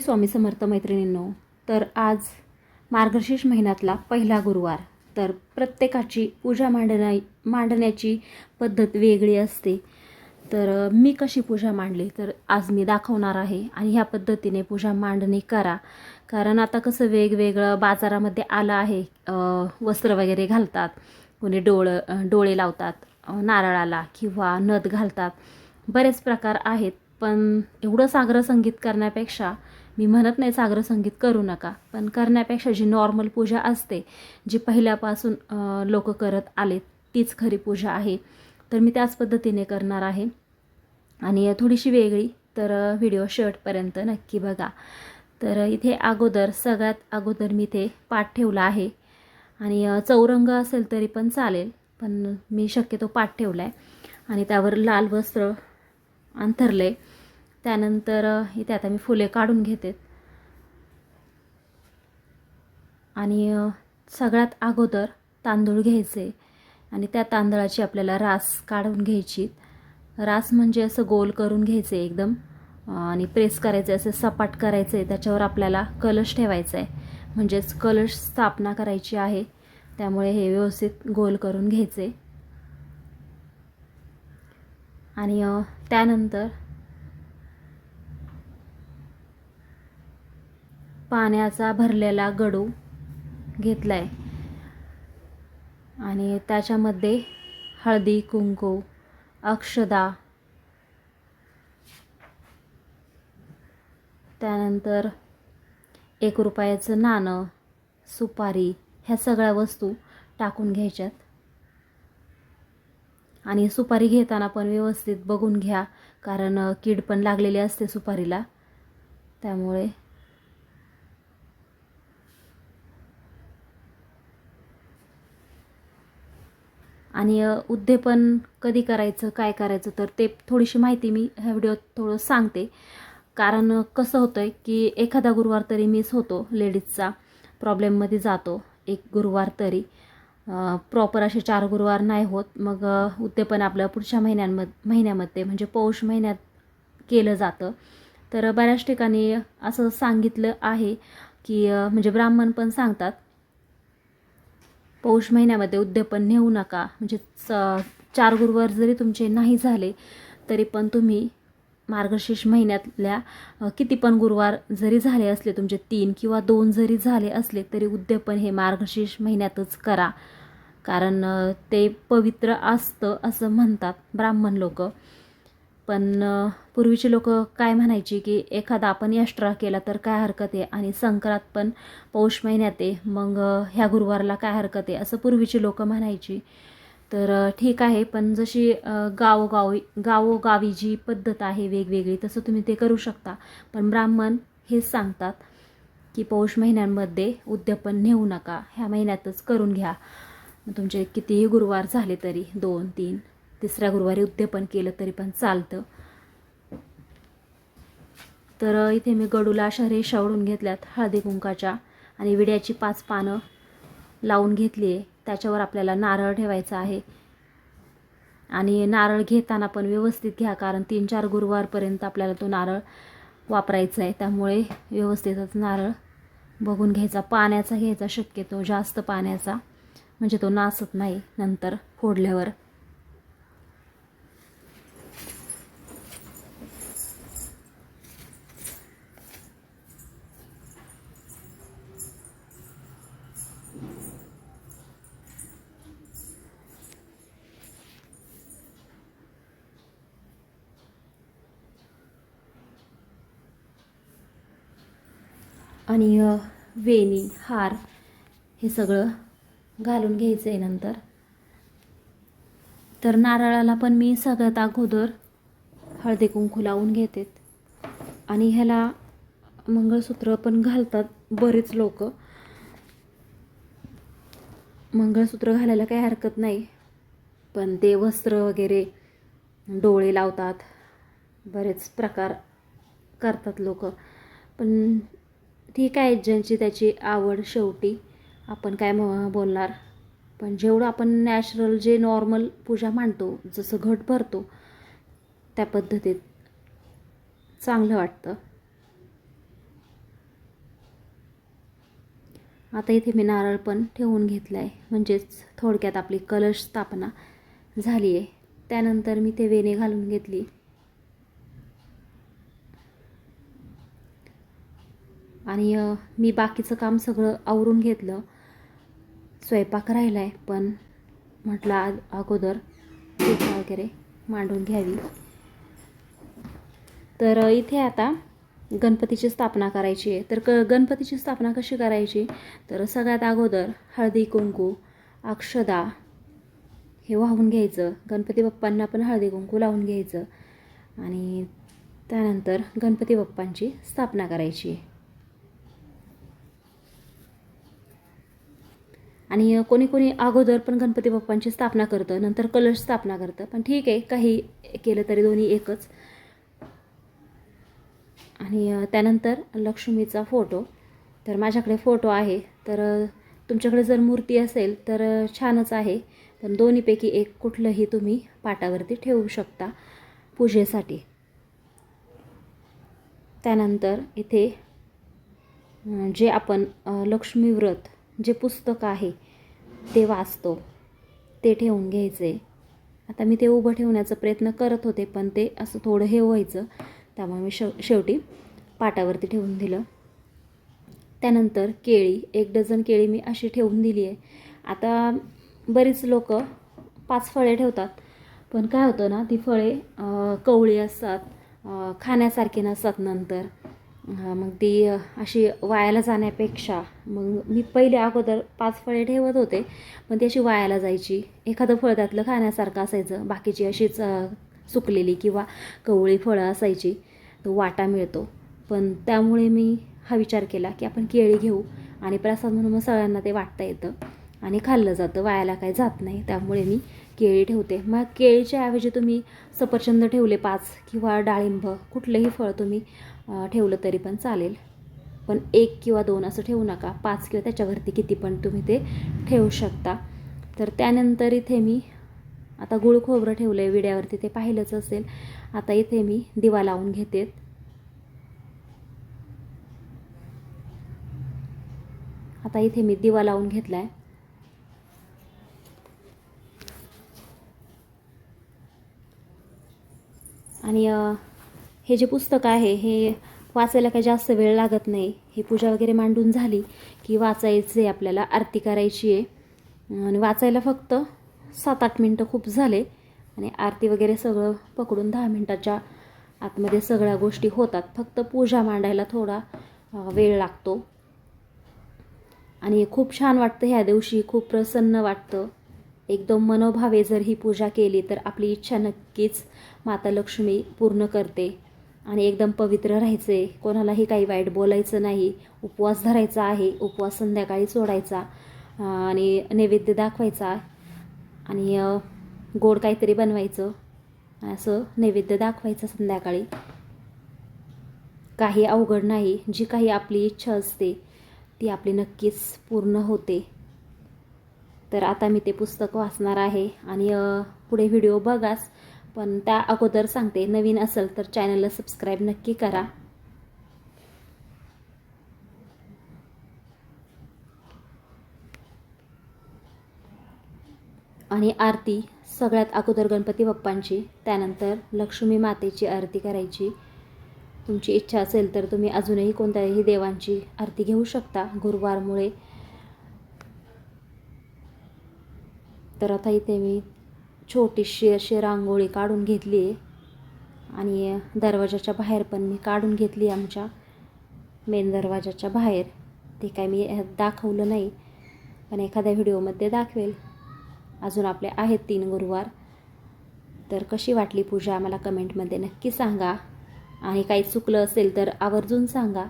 स्वामी समर्थ मैत्रिणींनो तर आज मार्गशीर्ष महिन्यातला पहिला गुरुवार. तर प्रत्येकाची पूजा मांडण्या मांडण्याची पद्धत वेगळी असते. तर मी कशी पूजा मांडली? तर आज मी दाखवणार आहे आणि ह्या पद्धतीने पूजा मांडणी करा. कारण आता कसं वेगवेगळं बाजारामध्ये आलं आहे. वस्त्र वगैरे घालतात. कोणी डोळं डोळे लावतात नारळाला किंवा नथ घालतात. बरेच प्रकार आहेत. पण एवढं सागर संगीत करण्यापेक्षा मी म्हणत नाही सागर संगीत करू नका पण करण्यापेक्षा जी नॉर्मल पूजा असते जी पहिल्यापासून लोक करत आले तीच खरी पूजा आहे. तर मी त्याच पद्धतीने करणार आहे. आणि थोडीशी वेगळी तर व्हिडिओ शर्टपर्यंत नक्की बघा. तर इथे अगोदर सगळ्यात अगोदर मी इथे पाठ ठेवला आहे. आणि चौरंग असेल तरी पण चालेल पण मी शक्यतो पाठ ठेवला आहे आणि त्यावर लाल वस्त्र अंथरले त्यानंतर इथे आता मी फुले काढून घेते. आणि सगळ्यात अगोदर तांदूळ घ्यायचे. आणि त्या तांदळाची आपल्याला रास काढून घ्यायची. रास म्हणजे असं गोल करून घ्यायचे एकदम. आणि प्रेस करायचे असे सपाट करायचे. त्याच्यावर आपल्याला कलश ठेवायचा आहे. म्हणजेच कलश स्थापना करायची आहे. त्यामुळे हे व्यवस्थित गोल करून घ्यायचे. आणि त्यानंतर पाण्याचा भरलेला गडू घेतला आहे आणि त्याच्यामध्ये हळदी कुंकू अक्षदा त्यानंतर एक रुपयाचं नाणं सुपारी ह्या सगळ्या वस्तू टाकून घ्यायच्यात. आणि सुपारी घेताना पण व्यवस्थित बघून घ्या कारण कीड पण लागलेली असते सुपारीला. त्यामुळे आणि अ, कधी करायचं काय करायचं तर ते थोडीशी माहिती मी ह्या व्हिडिओत थोडं सांगते. कारण कसं होतं आहे की एखादा गुरुवार तरी मिस होतो लेडीजचा प्रॉब्लेममध्ये जातो एक गुरुवार तरी. प्रॉपर असे चार गुरुवार नाही होत. मग अ, उद्यापन आपलं पुढच्या महिन्यांम महिन्यामध्ये म्हणजे पौष महिन्यात केलं जातं. तर बऱ्याच ठिकाणी असं सांगितलं आहे की म्हणजे ब्राह्मण पण सांगतात पौष महिन्यामध्ये उद्यापन नेऊ नका. म्हणजे च चार गुरुवार जरी तुमचे नाही झाले तरी पण तुम्ही मार्गशीर्ष महिन्यातल्या किती पण गुरुवार जरी झाले असले तुमचे तीन किंवा दोन जरी झाले असले तरी उद्यापन हे मार्गशीर्ष महिन्यातच करा. कारण ते पवित्र असतं असं म्हणतात ब्राह्मण लोक. पण पूर्वीचे लोक काय म्हणायची की एखादा आपण एक्स्ट्रा केला तर काय हरकत आहे? आणि संक्रांत पण पौष महिन्यात आहे मग ह्या गुरुवारला काय हरकत आहे? असं पूर्वीची लोक म्हणायची. तर ठीक आहे पण जशी गावोगावी गावोगावी जी पद्धत आहे वेगवेगळी तसं तुम्ही ते करू शकता. पण ब्राह्मण हेच सांगतात की पौष महिन्यांमध्ये उद्यापन नेऊ नका. ह्या महिन्यातच करून घ्या. तुमचे कितीही गुरुवार झाले तरी दोन तीन तिसऱ्या गुरुवारी उद्यापन केलं तरी पण चालतं. तर इथे मी गडूला अशा रेषा ओढून घेतल्यात हळदी कुंकाच्या. आणि विड्याची पाच पानं लावून घेतली आहे. त्याच्यावर आपल्याला नारळ ठेवायचा आहे. आणि नारळ घेताना पण व्यवस्थित घ्या कारण तीन चार गुरुवारपर्यंत आपल्याला तो नारळ वापरायचा आहे. त्यामुळे व्यवस्थितच नारळ बघून घ्यायचा. पाण्याचा घ्यायचा शक्यतो जास्त पाण्याचा. म्हणजे तो नासत नाही नंतर फोडल्यावर. आणि वेणी हार हे सगळं घालून घ्यायचं आहे नंतर. तर नारळाला पण मी सगळ्यात अगोदर हळदी कुंकू लावून घेते. आणि ह्याला मंगळसूत्र पण घालतात बरेच लोक. मंगळसूत्र घालायला काही हरकत नाही पण ते वस्त्र वगैरे डोळे लावतात. बरेच प्रकार करतात लोक. पण ठीक आहे ज्यांची त्याची आवड शेवटी. आपण काय बोलणार? पण जेवढं आपण नॅचरल जे नॉर्मल पूजा मांडतो जसं घट भरतो त्या पद्धतीत चांगलं वाटतं. आता इथे मी नारळ पण ठेवून घेतला आहे म्हणजेच थोडक्यात आपली कलश स्थापना झाली आहे त्यानंतर मी ते वेणे घालून घेतली. आणि मी बाकीचं काम सगळं आवरून घेतलं. स्वयंपाक राहिला आहे पण म्हटलं अगोदर पिठा वगैरे मांडून घ्यावी. तर इथे आता गणपतीची स्थापना करायची आहे. तर क गणपतीची स्थापना कशी करायची? तर सगळ्यात अगोदर हळदी कुंकू अक्षदा हे वाहून घ्यायचं. गणपती बाप्पांना पण हळदी कुंकू लावून घ्यायचं. आणि त्यानंतर गणपती बाप्पांची स्थापना करायची आहे आणि कोणी कोणी अगोदर पण गणपती बाप्पांची स्थापना करतं नंतर कलश स्थापना करतं. पण ठीक आहे काही केलं तरी दोन्ही एकच. आणि त्यानंतर लक्ष्मीचा फोटो. तर माझ्याकडे फोटो आहे. तर तुमच्याकडे जर मूर्ती असेल तर छानच आहे. पण दोन्हीपैकी एक कुठलंही तुम्ही पाटावरती ठेवू शकता पूजेसाठी. त्यानंतर इथे जे आपण लक्ष्मी व्रत जे पुस्तक आहे ते वाचतो ते ठेवून घ्यायचे. आता मी ते उभं ठेवण्याचा प्रयत्न करत होते पण ते असं थोडं हे व्हायचं. त्यामुळे मी शेव शेवटी पाटावरती ठेवून दिलं. त्यानंतर केळी एक डझन केळी मी अशी ठेवून दिली आहे. आता बरीच लोक पाच फळे ठेवतात पण काय होतं ना ती फळे कवळी असतात खाण्यासारखी नसतात नंतर. मग ती अशी वायाला जाण्यापेक्षा मग मी पहिले अगोदर पाच फळे ठेवत होते पण ती अशी वायाला जायची. एखादं फळ त्यातलं खाण्यासारखं असायचं बाकीची अशीच सुकलेली किंवा कवळी फळं असायची तो वाटा मिळतो. पण त्यामुळे मी हा विचार केला की आपण केळी घेऊ आणि प्रसाद म्हणून मग सगळ्यांना ते वाटता येतं आणि खाल्लं जातं. वायाला काही जात नाही त्यामुळे मी केळी ठेवते. मग केळीच्या ऐवजी तुम्ही सफरचंद ठेवले पाच किंवा डाळिंब कुठलंही फळ तुम्ही ठेवलं तरी पण चालेल. पण एक किंवा दोन असं ठेवू नका. पाच किंवा त्याच्यावरती किती पण तुम्ही ते ठेवू शकता. तर त्यानंतर इथे मी आता गुळ खोबरं ठेवलं आहे विड्यावरती ते पाहिलंच असेल. आता इथे मी दिवा लावून घेते. आता इथे मी दिवा लावून घेतला आहे आणि हे जे पुस्तक आहे हे वाचायला काही जास्त वेळ लागत नाही. हे पूजा वगैरे मांडून झाली की वाचायचे आपल्याला आरती करायची आहे. आणि वाचायला फक्त सात आठ मिनटं खूप झाले. आणि आरती वगैरे सगळं पकडून दहा मिनटाच्या आतमध्ये सगळ्या गोष्टी होतात. फक्त पूजा मांडायला थोडा वेळ लागतो. आणि खूप छान वाटतं ह्या दिवशी. खूप प्रसन्न वाटतं. एकदम मनोभावे जर ही पूजा केली तर आपली इच्छा नक्कीच माता लक्ष्मी पूर्ण करते. आणि एकदम पवित्र राहायचे. कोणालाही काही वाईट बोलायचं नाही. उपवास धरायचा आहे. उपवास संध्याकाळी सोडायचा. आणि नैवेद्य दाखवायचा. आणि गोड काहीतरी बनवायचं. असं नैवेद्य दाखवायचं संध्याकाळी. काही अवघड नाही. जी काही आपली इच्छा असते ती आपली नक्कीच पूर्ण होते. तर आता मी ते पुस्तक वाचणार आहे. आणि पुढे व्हिडिओ बघाच. पण त्या अगोदर सांगते नवीन असेल तर चॅनलला सबस्क्राईब नक्की करा. आणि आरती सगळ्यात अगोदर गणपती बाप्पांची त्यानंतर लक्ष्मी मातेची आरती करायची. तुमची इच्छा असेल तर तुम्ही अजूनही कोणत्याही देवांची आरती घेऊ शकता गुरुवारमुळे. तर आता इथे मी छोटीशी अशी रांगोळी काढून घेतली. आहे आणि दरवाजाच्या बाहेर पण मी काढून घेतली आमच्या मेन दरवाजाच्या बाहेर. ते काय मी दाखवलं नाही पण एखाद्या व्हिडिओमध्ये दाखवेल. अजून आपले आहेत तीन गुरुवार. तर कशी वाटली पूजा मला कमेंटमध्ये नक्की सांगा. आणि काही चुकलं असेल तर आवर्जून सांगा.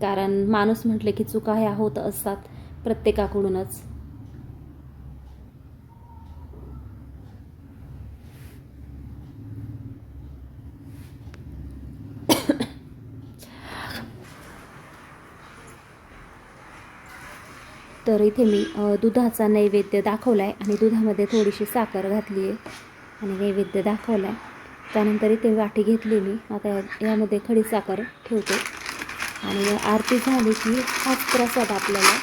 कारण माणूस म्हटलं की चुका ह्या होत असतात प्रत्येकाकडूनच. तर इथे मी दुधाचा नैवेद्य दाखवला आहे आणि दुधामध्ये थोडीशी साखर घातली आहे आणि नैवेद्य दाखवला आहे त्यानंतर इथे वाटी घेतली मी आता यामध्ये खडी साखर ठेवते. आणि आरती झाली की हाच प्रसाद आपल्याला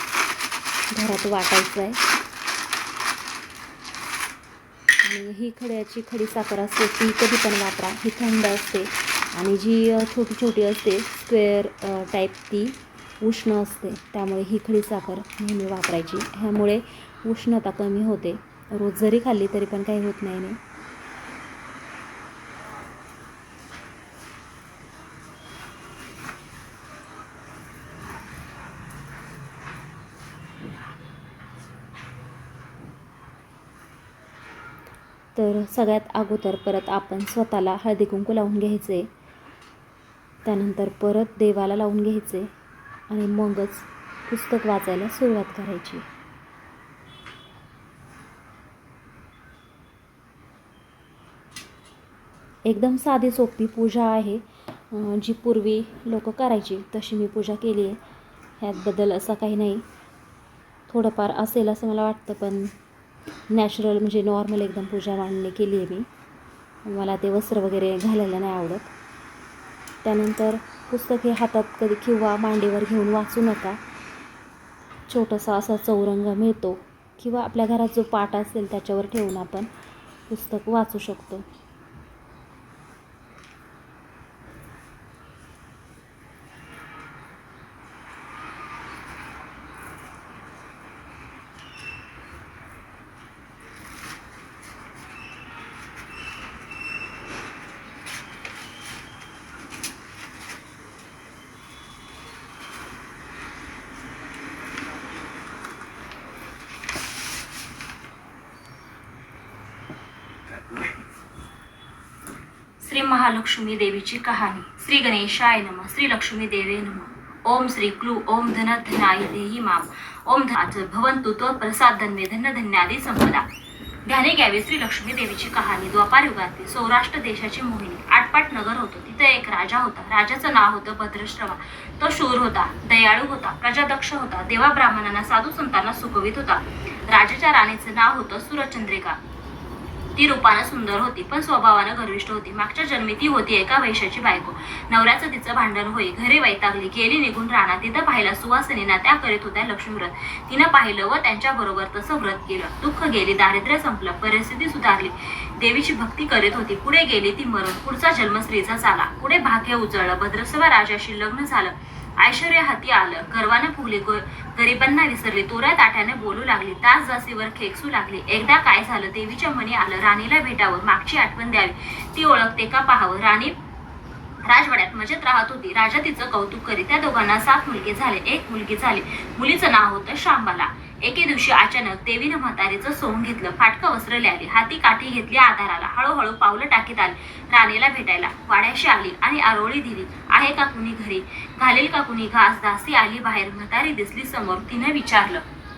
घरात वाटायचा आहे. आणि ही खड्याची खडी साखर असते ती कधी पण वापरा. ही थंड असते आणि जी छोटी छोटी असते स्क्वेअर टाईप ती उष्ण असते त्यामुळे ही खडी साखर नेहमी वापरायची. ह्यामुळे उष्णता कमी होते. रोज जरी खाल्ली तरी पण काही होत नाही नाही तर सगळ्यात अगोदर परत आपण स्वतःला हळदी कुंकू लावून घ्यायचे. त्यानंतर परत देवाला लावून घ्यायचे. आणि मगच पुस्तक वाचायला सुरुवात करायची. एकदम साधी सोपी पूजा आहे जी पूर्वी लोक करायची. तशी मी पूजा केली आहे. ह्यात बदल असा काही नाही. थोडंफार असेल असं मला वाटतं पण नॅचरल म्हणजे नॉर्मल एकदम पूजा मांडणी केली आहे मी. मला ते वस्त्र वगैरे घालायला नाही आवडत. त्यानंतर पुस्तक हे हातात कधी किंवा मांडीवर घेऊन वाचू नका. छोटासा असा चौरंग मिळतो किंवा आपल्या घरात जो पाट असेल त्याच्यावर ठेवून आपण पुस्तक वाचू शकतो. श्री महालक्ष्मी देवीची कहाणी. श्री गणेशाय नम. श्री लक्ष्मी देवे नम. ओम श्री क्लू ओम धन धनाय देही माम. ओम धनाच भवंतु प्रसाद धन्मे धन्य धन्यादी संपदा. ध्याने घ्यावे श्री लक्ष्मी देवीची कहाणी. द्वापार युगातील सौराष्ट्र देशाची मोहिनी. आटपाट नगर होतो. तिथं एक राजा होता. राजाचं नाव होतं भद्रश्रवा. तो शूर होता दयाळू होता प्रजादक्ष होता देवा ब्राह्मणांना साधू संतांना सुखवित होता. राजाच्या राणीचं नाव होतं सुरचंद्रिका. ती रूपानं सुंदर होती पण स्वभावानं गर्विष्ठ होती. मागच्या जन्मी ती होती एका वैशाची बायको. नवऱ्याचं तिचं भांडण होई घरी वैतागली गेली निघून राहणार तिथं पाहिला सुवासिनीना त्या करीत होत्या लक्ष्मी व्रत तिनं पाहिलं व त्यांच्या बरोबर तसं व्रत केलं. दुःख गेली दारिद्र्य संपलं परिस्थिती सुधारली. देवीची भक्ती करीत होती. पुढे गेली ती मरण. पुढचा जन्म स्त्रीचा झाला पुढे भाग्य उजळलं. भद्रसवा राजाशी लग्न झालं. ऐश्वर्य हाती आलं. गर्वानं फुगले गो- गरिबांना विसरले. तोऱ्या ताट्याने बोलू लागली. तास जासीवर खेकसू लागली. एकदा काय झालं देवीच्या मनी आलं. राणीला भेटावं. मागची आठवण द्यावी. ती ओळखते का पाहावं? राणी राजवाड्यात मजेत राहत होती. राजा तिचं कौतुक करी त्या दोघांना सात मुलगे झाले. एक मुलगी झाली. मुलीचं नाव होतं शांबाला. एके दिवशी अचानक देवीनं म्हातारीचं सोंग घेतलं. फाटकं वस्त्र आली. हाती काठी घेतली आधाराला. हळूहळू पावलं टाकीत आली. राणीला भेटायला. वाड्याशी आली आणि आरोळी दिली. आहे का कुणी घरी? घालेल का कुणी? घास दासी आली बाहेर. म्हातारी दिसली समोर. तिनं विचारलं.